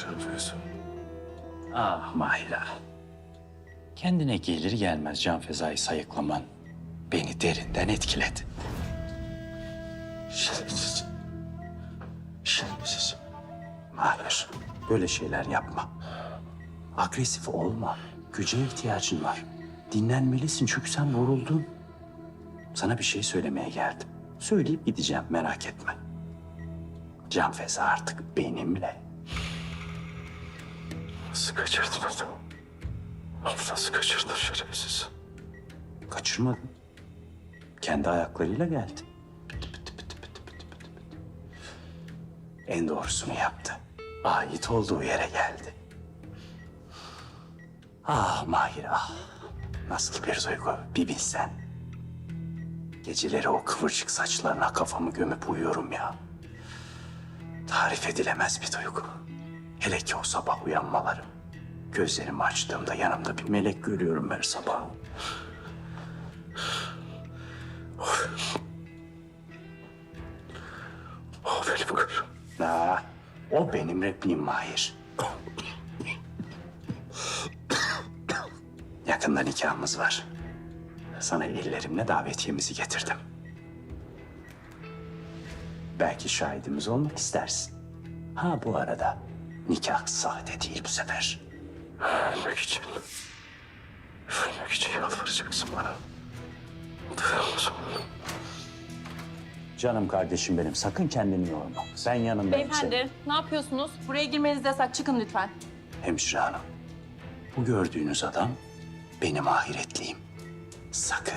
Şerefsiz. Ah Mahir ah. Kendine gelir gelmez Can Feza'yı sayıklaman beni derinden etkiledi. Şerefsiz. Şerefsiz. Mahir, böyle şeyler yapma. Agresif olma. Güce ihtiyacın var. Dinlenmelisin çünkü sen vuruldun. Sana bir şey söylemeye geldim. Söyleyip gideceğim merak etme. Can Feza artık benimle. Nasıl kaçırdın onu? Nasıl kaçırdın şerefsiz? Kaçırmadım. Kendi ayaklarıyla geldi. En doğrusunu yaptı. Ait olduğu yere geldi. Ah Mahir ah. Nasıl bir duygu bir bilsen. Geceleri o kıvırcık saçlarına kafamı gömüp uyuyorum ya. Tarif edilemez bir duygu. Hele ki o sabah uyanmalarım. Gözlerimi açtığımda yanımda bir melek görüyorum her sabah. O benim karım. Ha, o benim repliğim Mahir. Yakında nikahımız var. Sana ellerimle davetiyemizi getirdim. Belki şahidimiz olmak istersin. Ha bu arada nikah sahte değil bu sefer. Ölmek için. Ölmek için yalvaracaksın bana. Dayanamaz oğlum. Canım kardeşim benim sakın kendini yorma. Ben yanındayım senin. Beyefendi ne yapıyorsunuz? Buraya girmeniz yasak. Çıkın lütfen. Hemşire hanım, bu gördüğünüz adam benim ahiretliyim. Sakın,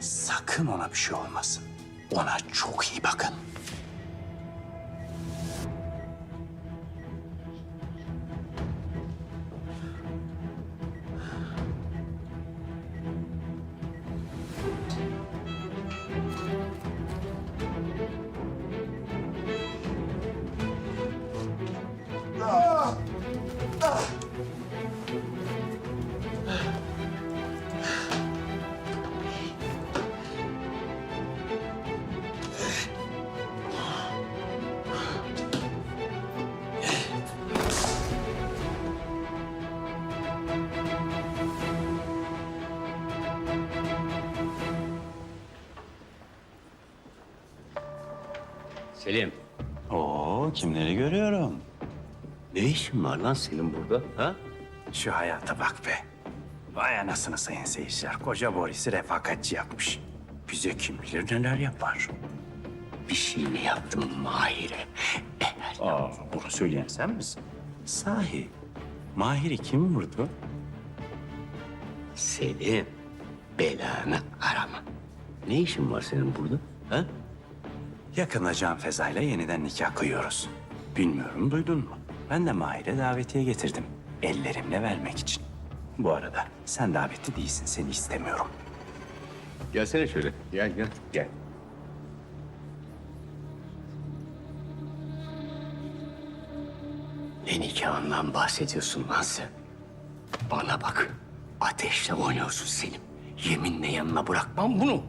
sakın ona bir şey olmasın. Ona çok iyi bakın. Selim, Oo, kimleri görüyorum. ne işin var lan senin burada? Ha? Şu hayata bak be. Vay anasını sayın seyirciler. Koca Boris'i refakatçi yapmış. Bize kim bilir neler yapar. Bir şey mi yaptım Mahir'e? Eğer Aa, bunu söyleyen sen misin? Sahi, Mahir'i kim vurdu? Selim, belanı arama. Ne işin var senin burada? Ha? Yakında Can Feza'yla yeniden nikah kıyıyoruz. Bilmiyorum duydun mu? Ben de Mahir'e davetiye getirdim. Ellerimle vermek için. Bu arada sen davetli değilsin, seni istemiyorum. Gelsene şöyle. Gel gel. Gel. Ne nikahından bahsediyorsun lan sen? Bana bak. Ateşle oynuyorsun Selim. Yeminle yanına bırakmam bunu.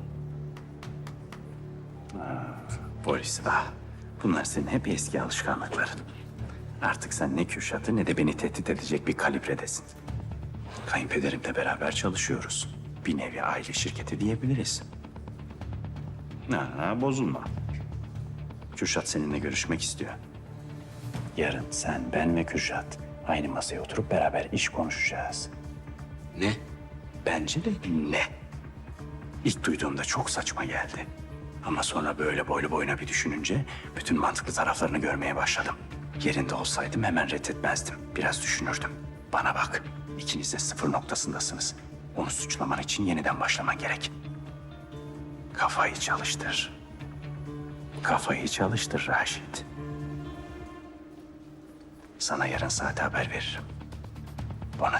Boris, ah, bunlar senin hep eski alışkanlıkların. Artık sen ne Kürşat'ı ne de beni tehdit edecek bir kalibredesin. Kayınpederimle beraber çalışıyoruz. Bir nevi aile şirketi diyebiliriz. Ha, bozulma. Kürşat seninle görüşmek istiyor. Yarın sen, ben ve Kürşat aynı masaya oturup beraber iş konuşacağız. Ne? Bence de ne? İlk duyduğumda çok saçma geldi. Ama sonra böyle boylu boyuna bir düşününce bütün mantıklı taraflarını görmeye başladım. Yerinde olsaydım hemen reddetmezdim. Biraz düşünürdüm. Bana bak, ikiniz de sıfır noktasındasınız. Onu suçlaman için yeniden başlaman gerek. Kafayı çalıştır. Kafayı çalıştır Raşit. Sana yarın saate haber veririm. Bana